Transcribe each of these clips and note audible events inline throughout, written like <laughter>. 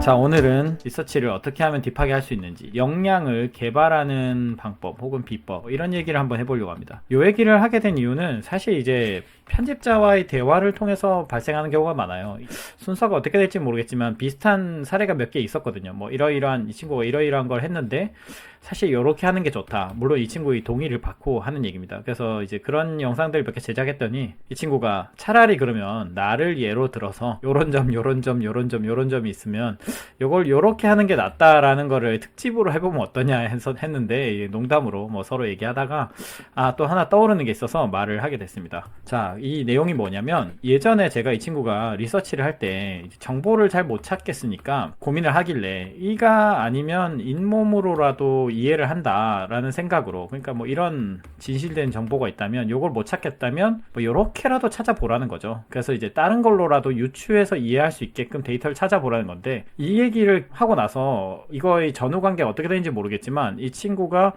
자 오늘은 리서치를 어떻게 하면 딥하게 할 수 있는지 역량을 개발하는 방법 혹은 비법 이런 얘기를 한번 해보려고 합니다. 이 얘기를 하게 된 이유는 사실 이제 편집자와의 대화를 통해서 발생하는 경우가 많아요. 순서가 어떻게 될지 모르겠지만 비슷한 사례가 몇 개 있었거든요. 뭐 이러이러한 이 친구가 이러이러한 걸 했는데 사실 이렇게 하는 게 좋다. 물론 이 친구의 동의를 받고 하는 얘기입니다. 그래서 이제 그런 영상들 몇 개 제작했더니 이 친구가 차라리 그러면 나를 예로 들어서 요런 점 요런 점 요런 점 요런 점이 있으면 요걸 요렇게 하는 게 낫다라는 거를 특집으로 해보면 어떠냐 해서 했는데 농담으로 뭐 서로 얘기하다가 아 또 하나 떠오르는 게 있어서 말을 하게 됐습니다. 자, 이 내용이 뭐냐면 예전에 제가 이 친구가 리서치를 할 때 정보를 잘 못 찾겠으니까 고민을 하길래 이가 아니면 잇몸으로라도 이해를 한다라는 생각으로 그러니까 뭐 이런 진실된 정보가 있다면 요걸 못 찾겠다면 뭐 요렇게라도 찾아보라는 거죠. 그래서 이제 다른 걸로라도 유추해서 이해할 수 있게끔 데이터를 찾아보라는 건데 이 얘기를 하고 나서 이거의 전후 관계가 어떻게 되는지 모르겠지만 이 친구가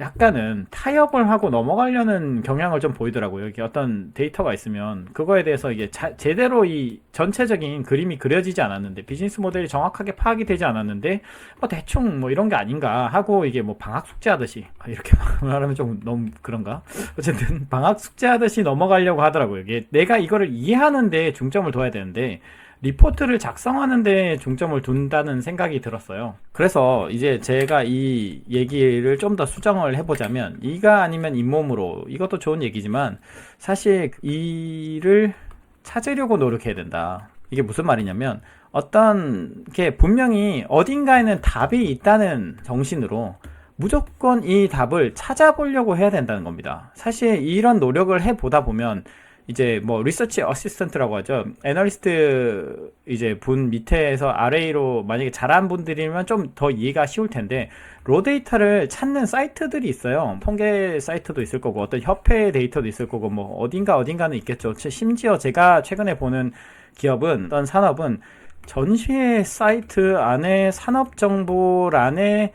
약간은 타협을 하고 넘어가려는 경향을 좀 보이더라고요. 이게 어떤 데이터가 있으면 그거에 대해서 이게 자- 제대로 이 전체적인 그림이 그려지지 않았는데 비즈니스 모델이 정확하게 파악이 되지 않았는데 뭐 대충 뭐 이런 게 아닌가 하고 이게 뭐 방학 숙제하듯이 아, 이렇게 <laughs> 말하면 좀 너무 그런가? 어쨌든 방학 숙제하듯이 넘어가려고 하더라고요. 이게 내가 이거를 이해하는데 중점을 둬야 되는데 리포트를 작성하는 데 중점을 둔다는 생각이 들었어요. 그래서 이제 제가 이 얘기를 좀 더 수정을 해보자면 이가 아니면 잇몸으로 이것도 좋은 얘기지만 사실 이를 찾으려고 노력해야 된다. 이게 무슨 말이냐면 어떤 게 분명히 어딘가에는 답이 있다는 정신으로 무조건 이 답을 찾아보려고 해야 된다는 겁니다. 사실 이런 노력을 해보다 보면 이제 뭐 리서치 어시스턴트라고 하죠. 애널리스트 이제 분 밑에서 아래로 만약에 잘한 분들이면 좀 더 이해가 쉬울 텐데 로 데이터를 찾는 사이트들이 있어요. 통계 사이트도 있을 거고 어떤 협회 데이터도 있을 거고 뭐 어딘가 어딘가는 있겠죠. 심지어 제가 최근에 보는 기업은 어떤 산업은 전시회 사이트 안에 산업 정보란에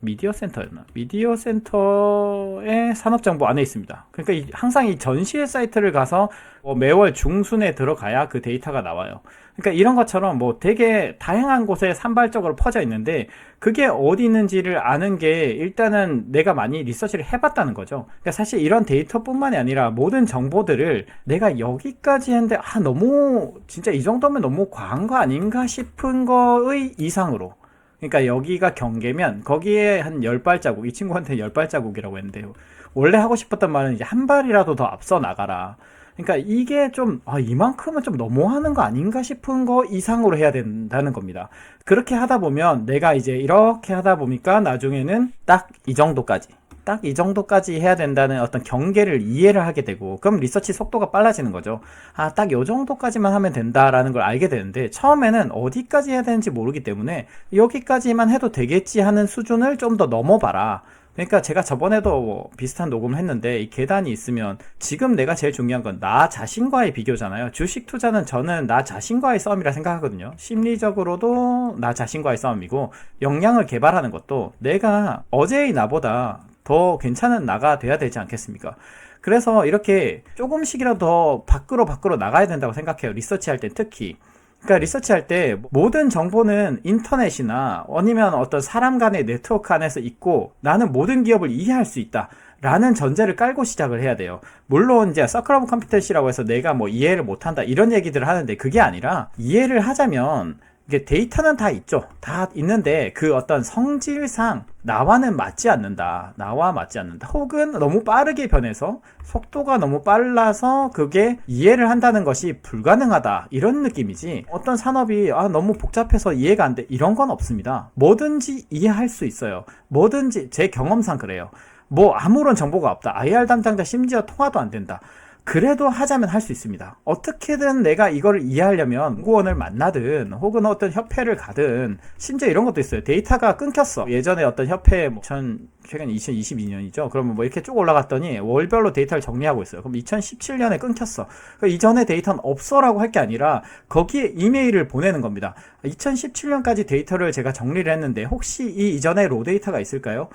미디어 센터였나? 미디어 센터의 산업 정보 안에 있습니다. 그러니까 이- 항상 이 전시회 사이트를 가서 뭐 매월 중순에 들어가야 그 데이터가 나와요. 그러니까 이런 것처럼 뭐 되게 다양한 곳에 산발적으로 퍼져 있는데 그게 어디 있는지를 아는 게 일단은 내가 많이 리서치를 해봤다는 거죠. 그러니까 사실 이런 데이터뿐만이 아니라 모든 정보들을 내가 여기까지 했는데 아 너무 진짜 이 정도면 너무 과한 거 아닌가 싶은 거의 이상으로 그러니까 여기가 경계면 거기에 한 열 발자국 이 친구한테 열 발자국이라고 했는데요. 원래 하고 싶었던 말은 이제 한 발이라도 더 앞서 나가라. 그러니까 이게 좀 아, 이만큼은 좀 너무하는 거 아닌가 싶은 거 이상으로 해야 된다는 겁니다. 그렇게 하다 보면 내가 이제 이렇게 하다 보니까 나중에는 딱 이 정도까지 딱 이 정도까지 해야 된다는 어떤 경계를 이해를 하게 되고 그럼 리서치 속도가 빨라지는 거죠. 아, 딱 요 정도까지만 하면 된다라는 걸 알게 되는데 처음에는 어디까지 해야 되는지 모르기 때문에 여기까지만 해도 되겠지 하는 수준을 좀 더 넘어봐라. 그러니까 제가 저번에도 뭐 비슷한 녹음을 했는데 이 계단이 있으면 지금 내가 제일 중요한 건 나 자신과의 비교잖아요. 주식 투자는 저는 나 자신과의 싸움이라 생각하거든요. 심리적으로도 나 자신과의 싸움이고 역량을 개발하는 것도 내가 어제의 나보다 더 괜찮은 나가 돼야 되지 않겠습니까? 그래서 이렇게 조금씩이라도 더 밖으로 밖으로 나가야 된다고 생각해요. 리서치 할 때 특히. 그러니까 리서치 할 때 모든 정보는 인터넷이나 아니면 어떤 사람 간의 네트워크 안에서 있고 나는 모든 기업을 이해할 수 있다. 라는 전제를 깔고 시작을 해야 돼요. 물론 이제 서클 오브 컴피텐시라고 해서 내가 뭐 이해를 못한다 이런 얘기들을 하는데 그게 아니라 이해를 하자면 이게 데이터는 다 있죠. 다 있는데 그 어떤 성질상 나와는 맞지 않는다. 나와 맞지 않는다. 혹은 너무 빠르게 변해서 속도가 너무 빨라서 그게 이해를 한다는 것이 불가능하다. 이런 느낌이지. 어떤 산업이 아, 너무 복잡해서 이해가 안 돼. 이런 건 없습니다. 뭐든지 이해할 수 있어요. 뭐든지 제 경험상 그래요. 뭐 아무런 정보가 없다. IR 담당자 심지어 통화도 안 된다. 그래도 하자면 할 수 있습니다. 어떻게든 내가 이걸 이해하려면 연구원을 만나든 혹은 어떤 협회를 가든 심지어 이런 것도 있어요. 데이터가 끊겼어. 예전에 어떤 협회 뭐 2000, 최근 2022년이죠. 그러면 뭐 이렇게 쭉 올라갔더니 월별로 데이터를 정리하고 있어요. 그럼 2017년에 끊겼어. 그 이전에 데이터는 없어라고 할 게 아니라 거기에 이메일을 보내는 겁니다. 2017년까지 데이터를 제가 정리를 했는데 혹시 이 이전에 로 데이터가 있을까요?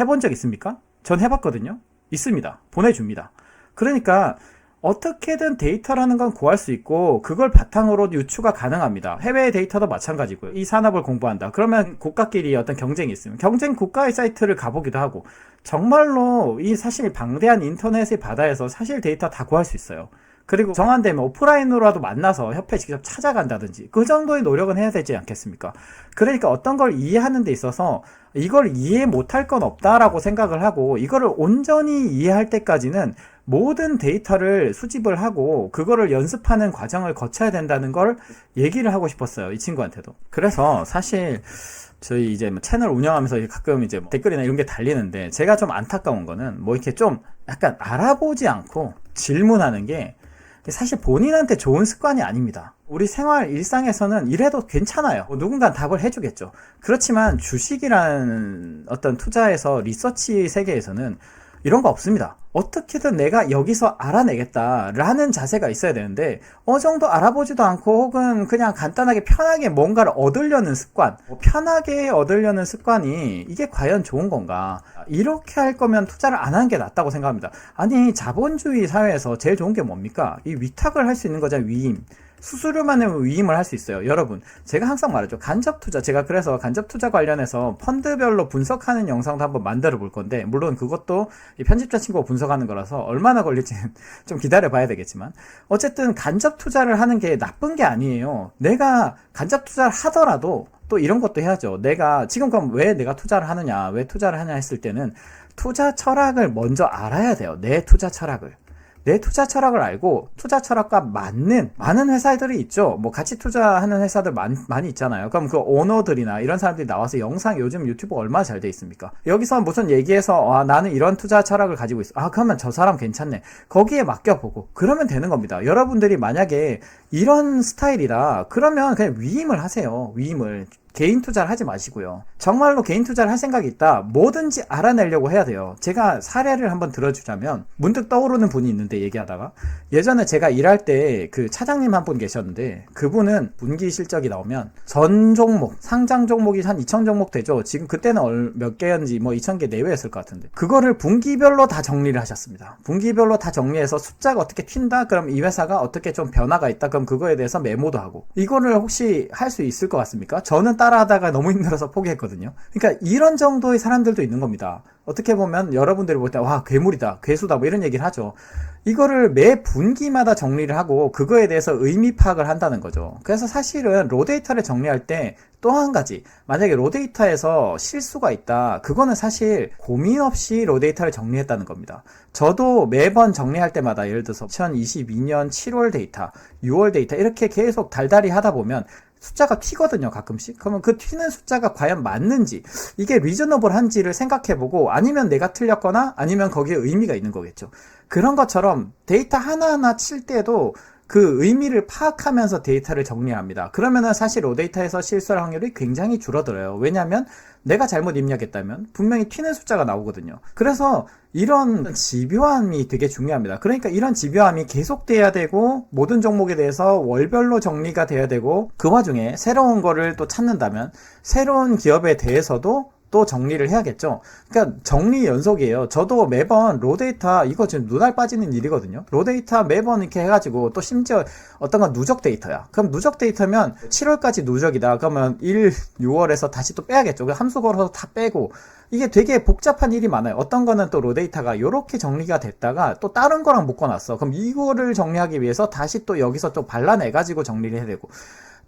해본 적 있습니까? 전 해봤거든요. 있습니다. 보내줍니다. 그러니까 어떻게든 데이터라는 건 구할 수 있고 그걸 바탕으로 유추가 가능합니다. 해외 데이터도 마찬가지고요. 이 산업을 공부한다. 그러면 국가끼리 어떤 경쟁이 있으면 경쟁 국가의 사이트를 가보기도 하고 정말로 이 사실 방대한 인터넷의 바다에서 사실 데이터 다 구할 수 있어요. 그리고 정한되면 오프라인으로라도 만나서 협회 직접 찾아간다든지 그 정도의 노력은 해야 되지 않겠습니까? 그러니까 어떤 걸 이해하는 데 있어서 이걸 이해 못할 건 없다라고 생각을 하고 이거를 온전히 이해할 때까지는 모든 데이터를 수집을 하고 그거를 연습하는 과정을 거쳐야 된다는 걸 얘기를 하고 싶었어요. 이 친구한테도. 그래서 사실 저희 이제 뭐 채널 운영하면서 가끔 이제 뭐 댓글이나 이런 게 달리는데 제가 좀 안타까운 거는 뭐 이렇게 좀 약간 알아보지 않고 질문하는 게 사실 본인한테 좋은 습관이 아닙니다. 우리 생활 일상에서는 이래도 괜찮아요. 뭐 누군가 답을 해주겠죠. 그렇지만 주식이라는 어떤 투자에서 리서치 세계에서는 이런 거 없습니다. 어떻게든 내가 여기서 알아내겠다라는 자세가 있어야 되는데 어느 정도 알아보지도 않고 혹은 그냥 간단하게 편하게 뭔가를 얻으려는 습관 뭐 편하게 얻으려는 습관이 이게 과연 좋은 건가? 이렇게 할 거면 투자를 안 하는 게 낫다고 생각합니다. 아니 자본주의 사회에서 제일 좋은 게 뭡니까? 이 위탁을 할 수 있는 거잖아요 위임 수수료만 내면 위임을 할 수 있어요. 여러분, 제가 항상 말하죠. 간접 투자. 제가 그래서 간접 투자 관련해서 펀드별로 분석하는 영상도 한번 만들어 볼 건데, 물론 그것도 이 편집자 친구가 분석하는 거라서 얼마나 걸릴지는 <laughs> 좀 기다려 봐야 되겠지만, 어쨌든 간접 투자를 하는 게 나쁜 게 아니에요. 내가 간접 투자를 하더라도 또 이런 것도 해야죠. 내가 지금 그럼 왜 내가 투자를 하느냐, 왜 투자를 하냐 했을 때는 투자 철학을 먼저 알아야 돼요. 내 투자 철학을. 내 투자 철학을 알고 투자 철학과 맞는 많은 회사들이 있죠. 뭐 같이 투자하는 회사들 많, 많이 있잖아요. 그럼 그 오너들이나 이런 사람들이 나와서 영상 요즘 유튜브 얼마나 잘 돼 있습니까? 여기서 무슨 얘기해서 아, 나는 이런 투자 철학을 가지고 있어. 아 그러면 저 사람 괜찮네. 거기에 맡겨보고 그러면 되는 겁니다. 여러분들이 만약에 이런 스타일이다. 그러면 그냥 위임을 하세요. 위임을. 개인 투자를 하지 마시고요. 정말로 개인 투자를 할 생각이 있다. 뭐든지 알아내려고 해야 돼요. 제가 사례를 한번 들어주자면 문득 떠오르는 분이 있는데 얘기하다가 예전에 제가 일할 때 그 차장님 한 분 계셨는데 그분은 분기 실적이 나오면 전 종목 상장 종목이 한 2천 종목 되죠. 지금 그때는 얼- 몇 개였는지 뭐 2천 개 내외였을 것 같은데 그거를 분기별로 다 정리를 하셨습니다. 분기별로 다 정리해서 숫자가 어떻게 튄다? 그럼 이 회사가 어떻게 좀 변화가 있다? 그럼 그거에 대해서 메모도 하고 이거를 혹시 할 수 있을 것 같습니까? 저는 따 라하다가 너무 힘들어서 포기했거든요. 그러니까 이런 정도의 사람들도 있는 겁니다. 어떻게 보면 여러분들이 볼 때 와 괴물이다, 괴수다 뭐 이런 얘기를 하죠. 이거를 매 분기마다 정리를 하고 그거에 대해서 의미 파악을 한다는 거죠. 그래서 사실은 로 데이터를 정리할 때 또 한 가지 만약에 로 데이터에서 실수가 있다 그거는 사실 고민 없이 로 데이터를 정리했다는 겁니다. 저도 매번 정리할 때마다 예를 들어서 2022년 7월 데이터, 6월 데이터 이렇게 계속 달달이 하다 보면 숫자가 튀거든요, 가끔씩. 그러면 그 튀는 숫자가 과연 맞는지, 이게 리저너블한지를 생각해보고, 아니면 내가 틀렸거나, 아니면 거기에 의미가 있는 거겠죠. 그런 것처럼 데이터 하나하나 칠 때도 그 의미를 파악하면서 데이터를 정리합니다. 그러면은 사실 로데이터에서 실수할 확률이 굉장히 줄어들어요. 왜냐하면 내가 잘못 입력했다면 분명히 튀는 숫자가 나오거든요. 그래서 이런 집요함이 되게 중요합니다. 그러니까 이런 집요함이 계속돼야 되고 모든 종목에 대해서 월별로 정리가 돼야 되고 그 와중에 새로운 거를 또 찾는다면 새로운 기업에 대해서도 또 정리를 해야겠죠. 그러니까 정리 연속이에요. 저도 매번 로데이터 이거 지금 눈알 빠지는 일이거든요. 로데이터 매번 이렇게 해가지고 또 심지어 어떤 건 누적 데이터야. 그럼 누적 데이터면 7월까지 누적이다. 그러면 1, 6월에서 다시 또 빼야겠죠. 그 함수 걸어서 다 빼고 이게 되게 복잡한 일이 많아요. 어떤 거는 또 로데이터가 이렇게 정리가 됐다가 또 다른 거랑 묶어놨어. 그럼 이거를 정리하기 위해서 다시 또 여기서 또 발라내가지고 정리를 해야 되고.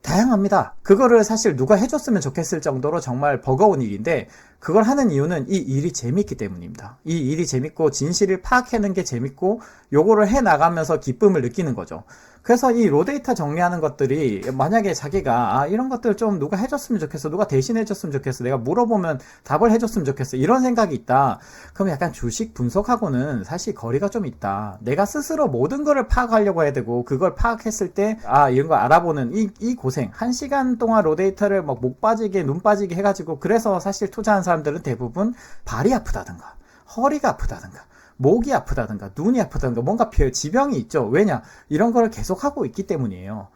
다양합니다. 그거를 사실 누가 해줬으면 좋겠을 정도로 정말 버거운 일인데 그걸 하는 이유는 이 일이 재밌기 때문입니다. 이 일이 재밌고 진실을 파악하는 게 재밌고 요거를 해 나가면서 기쁨을 느끼는 거죠. 그래서 이 로데이터 정리하는 것들이 만약에 자기가 아, 이런 것들 좀 누가 해줬으면 좋겠어, 누가 대신해 줬으면 좋겠어, 내가 물어보면 답을 해줬으면 좋겠어 이런 생각이 있다. 그럼 약간 주식 분석하고는 사실 거리가 좀 있다. 내가 스스로 모든 거를 파악하려고 해야 되고 그걸 파악했을 때 아 이런 거 알아보는 이, 이 고생 한 시간 동안 로데이터를 막 목 빠지게 눈 빠지게 해가지고 그래서 사실 투자한 사람들은 대부분 발이 아프다든가 허리가 아프다든가 목이 아프다든가 눈이 아프다든가 뭔가 별 지병이 있죠. 왜냐? 이런 거를 계속 하고 있기 때문이에요.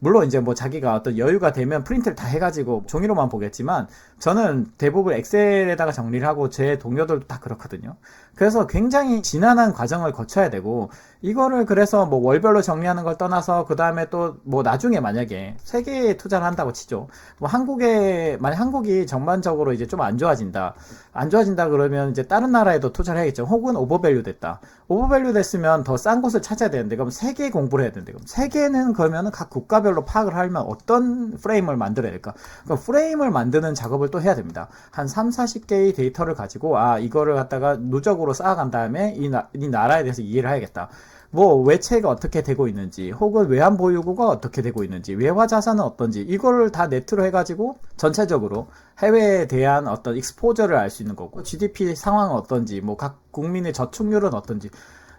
물론 이제 뭐 자기가 어떤 여유가 되면 프린트를 다 해가지고 종이로만 보겠지만 저는 대부분 엑셀에다가 정리를 하고 제 동료들도 다 그렇거든요. 그래서 굉장히 지난한 과정을 거쳐야 되고 이거를 그래서 뭐 월별로 정리하는 걸 떠나서 그 다음에 또 뭐 나중에 만약에 세계에 투자를 한다고 치죠. 뭐 한국에 만약 한국이 전반적으로 이제 좀 안 좋아진다. 안 좋아진다 그러면 이제 다른 나라에도 투자를 해야겠죠. 혹은 오버밸류 됐다. 오버밸류 됐으면 더 싼 곳을 찾아야 되는데 그럼 세계 공부를 해야 되는데 그럼 세계는 그러면은 각 국가별 로 파악을 하려면 어떤 프레임을 만들어야 될까? 그럼 프레임을 만드는 작업을 또 해야 됩니다. 한 3, 40개의 데이터를 가지고 아 이거를 갖다가 누적으로 쌓아간 다음에 이, 나, 이 나라에 대해서 이해를 해야겠다. 뭐 외채가 어떻게 되고 있는지 혹은 외환 보유고가 어떻게 되고 있는지 외화 자산은 어떤지 이거를 다 네트로 해가지고 전체적으로 해외에 대한 어떤 익스포저를 알 수 있는 거고 GDP 상황은 어떤지 뭐 각 국민의 저축률은 어떤지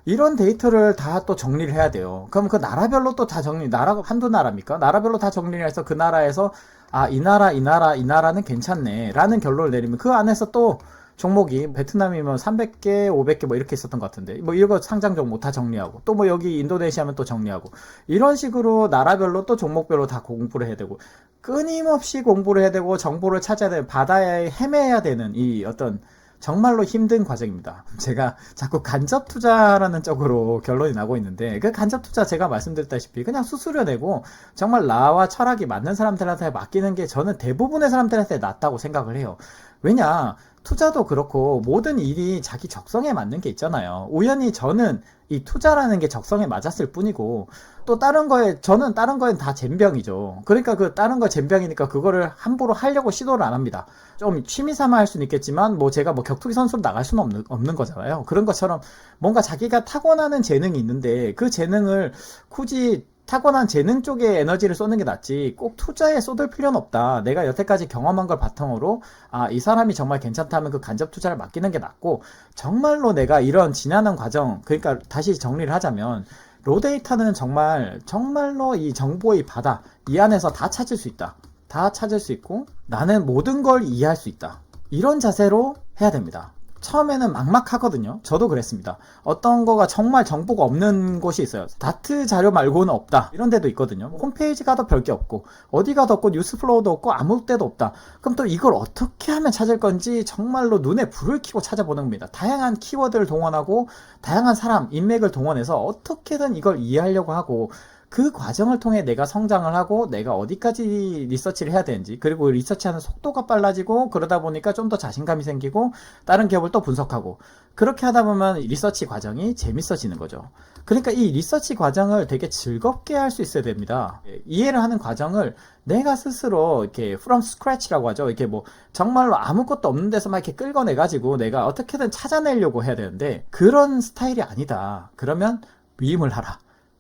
이런 데이터를 다 또 정리를 해야 돼요. 그럼 그 나라별로 또 다 정리, 나라가 한두 나라입니까? 나라별로 다 정리를 해서 그 나라에서 아, 이 나라, 이 나라, 이 나라는 괜찮네. 라는 결론을 내리면 그 안에서 또 종목이 베트남이면 300개, 500개 뭐 이렇게 있었던 것 같은데 뭐 이거 상장 종목 다 정리하고 또 뭐 여기 인도네시아면 또 정리하고 이런 식으로 나라별로 또 종목별로 다 공부를 해야 되고 끊임없이 공부를 해야 되고 정보를 찾아야 되고 바다에 헤매야 되는 이 어떤 정말로 힘든 과정입니다. <laughs> 제가 자꾸 간접 투자라는 쪽으로 결론이 나고 있는데 그 간접 투자 제가 말씀드렸다시피 그냥 수수료 내고 정말 나와 철학이 맞는 사람들한테 맡기는 게 저는 대부분의 사람들한테 낫다고 생각을 해요. 왜냐 투자도 그렇고 모든 일이 자기 적성에 맞는 게 있잖아요. 우연히 저는 이 투자라는 게 적성에 맞았을 뿐이고 또 다른 거에 저는 다른 거엔 다 젬병이죠. 그러니까 그 다른 거 젬병이니까 그거를 함부로 하려고 시도를 안 합니다. 좀 취미 삼아 할 수는 있겠지만 뭐 제가 뭐 격투기 선수로 나갈 수는 없는, 없는 거잖아요. 그런 것처럼 뭔가 자기가 타고나는 재능이 있는데 그 재능을 굳이 타고난 재능 쪽에 에너지를 쏟는 게 낫지 꼭 투자에 쏟을 필요는 없다. 내가 여태까지 경험한 걸 바탕으로 아, 이 사람이 정말 괜찮다면 그 간접 투자를 맡기는 게 낫고 정말로 내가 이런 지난한 과정 그러니까 다시 정리를 하자면 로데이터는 정말 정말로 이 정보의 바다 이 안에서 다 찾을 수 있다. 다 찾을 수 있고 나는 모든 걸 이해할 수 있다. 이런 자세로 해야 됩니다. 처음에는 막막하거든요. 저도 그랬습니다. 어떤 거가 정말 정보가 없는 곳이 있어요. 다트 자료 말고는 없다. 이런 데도 있거든요. 홈페이지 가도 별게 없고, 어디 가도 없고, 뉴스 플로우도 없고, 아무 데도 없다. 그럼 또 이걸 어떻게 하면 찾을 건지 정말로 눈에 불을 켜고 찾아보는 겁니다. 다양한 키워드를 동원하고, 다양한 사람, 인맥을 동원해서 어떻게든 이걸 이해하려고 하고, 그 과정을 통해 내가 성장을 하고 내가 어디까지 리서치를 해야 되는지 그리고 리서치하는 속도가 빨라지고 그러다 보니까 좀 더 자신감이 생기고 다른 기업을 또 분석하고 그렇게 하다 보면 리서치 과정이 재밌어지는 거죠. 그러니까 이 리서치 과정을 되게 즐겁게 할 수 있어야 됩니다. 이해를 하는 과정을 내가 스스로 이렇게 from scratch라고 하죠. 이렇게 뭐 정말로 아무것도 없는 데서 막 이렇게 끌어내 가지고 내가 어떻게든 찾아내려고 해야 되는데 그런 스타일이 아니다. 그러면 위임을 하라.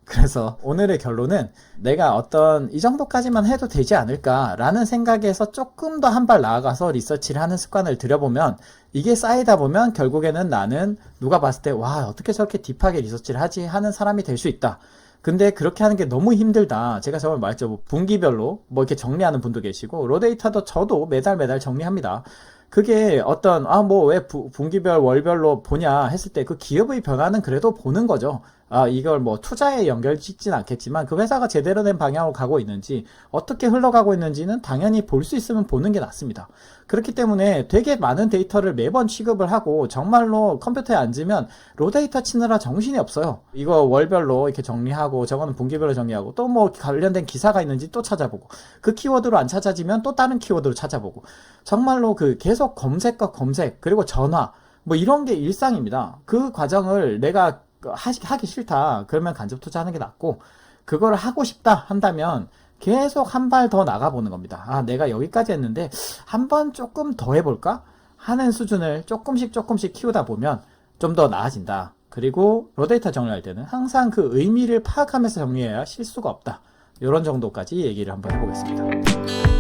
그래서 <laughs> 오늘의 결론은 내가 어떤 이 정도까지만 해도 되지 않을까라는 생각에서 조금 더 한 발 나아가서 리서치를 하는 습관을 들여보면 이게 쌓이다 보면 결국에는 나는 누가 봤을 때 와 어떻게 저렇게 딥하게 리서치를 하지 하는 사람이 될 수 있다. 근데 그렇게 하는 게 너무 힘들다. 제가 저번에 말했죠. 뭐 분기별로 뭐 이렇게 정리하는 분도 계시고 로데이터도 저도 매달 매달 정리합니다. 그게 어떤 아 뭐 왜 분기별 월별로 보냐 했을 때 그 기업의 변화는 그래도 보는 거죠. 아 이걸 뭐 투자에 연결 짓진 않겠지만 그 회사가 제대로 된 방향으로 가고 있는지 어떻게 흘러가고 있는지는 당연히 볼 수 있으면 보는 게 낫습니다. 그렇기 때문에 되게 많은 데이터를 매번 취급을 하고 정말로 컴퓨터에 앉으면 로데이터 치느라 정신이 없어요. 이거 월별로 이렇게 정리하고 저거는 분기별로 정리하고 또 뭐 관련된 기사가 있는지 또 찾아보고 그 키워드로 안 찾아지면 또 다른 키워드로 찾아보고 정말로 그 계속 검색과 검색 그리고 전화 뭐 이런 게 일상입니다. 그 과정을 내가 하기 싫다. 그러면 간접 투자하는 게 낫고 그걸 하고 싶다 한다면 계속 한 발 더 나가보는 겁니다. 아, 내가 여기까지 했는데 한 번 조금 더 해볼까? 하는 수준을 조금씩 조금씩 키우다 보면 좀 더 나아진다. 그리고 로데이터 정리할 때는 항상 그 의미를 파악하면서 정리해야 실수가 없다. 이런 정도까지 얘기를 한번 해보겠습니다.